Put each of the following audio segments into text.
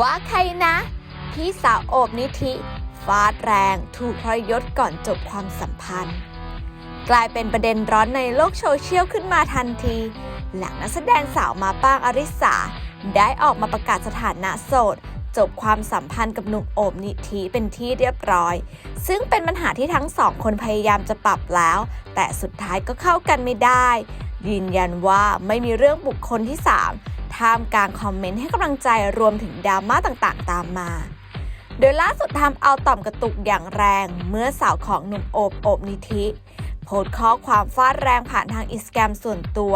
ว่าใครนะ พี่สาวโอบนิธิฟาดแรงถูกทรยศก่อนจบความสัมพันธ์ กลายเป็นประเด็นร้อนในโลกโซเชียลขึ้นมาทันที หลังนักแสดงสาวมาป้างอริสา ได้ออกมาประกาศสถานะโสด จบความสัมพันธ์กับหนุ่มโอบนิธิเป็นที่เรียบร้อย ซึ่งเป็นปัญหาที่ทั้งสองคนพยายามจะปรับแล้ว แต่สุดท้ายก็เข้ากันไม่ได้ ยืนยันว่าไม่มีเรื่องบุคคลที่ 3 ท่ามกลางคอมเมนต์ให้กำลังใจรวมถึงดราม่าต่างๆ ตามมา โดยล่าสุดทำเอาต่อมกระตุกอย่างแรงเมื่อสาวของหนุ่มโอบโอบนิธิ โพสต์ข้อความฟาดแรงผ่านทางอินสแกรมส่วนตัว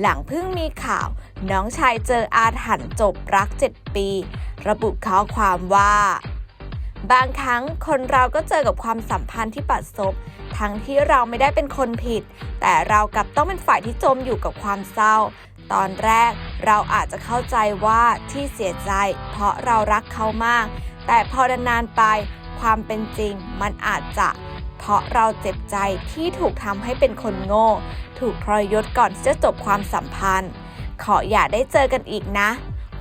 หลังเพิ่งมีข่าว น้องชายเจออาถรรพ์จบรัก 7 ปี ระบุข้อความว่าบางครั้งคนเราก็เจอกับความสัมพันธ์ที่ปัดซบทั้งที่เราไม่ได้เป็นคนผิด แต่เรากลับต้องเป็นฝ่ายที่จมอยู่กับความเศร้า ตอนแรก เราอาจจะเข้าใจว่าที่เสียใจ เพราะเรารักเขามาก แต่พอนานๆไปความเป็นจริงมันอาจจะ เพราะเราเจ็บใจที่ถูกทำให้เป็นคนโง่ ถูกทรยศก่อนที่จะจบความสัมพันธ์ ขออย่าได้เจอกันอีกนะ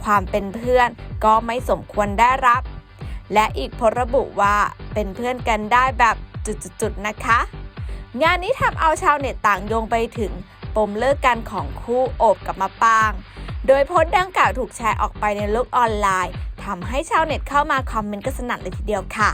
ความเป็นเพื่อนก็ไม่สมควรได้รับ และอีกพระบุว่าเป็นเพื่อนกันได้แบบจุดๆๆนะคะ งานนี้ทำเอาชาวเน็ตต่างโยงไปถึงปมเลิกกันของคู่โอบกับมาปาง โดยโพสต์ดังกล่าวถูกแชร์ออกไปในโลกออนไลน์ทำให้ชาวเน็ตเข้ามาคอมเมนต์กันสนั่นเลยทีเดียวค่ะ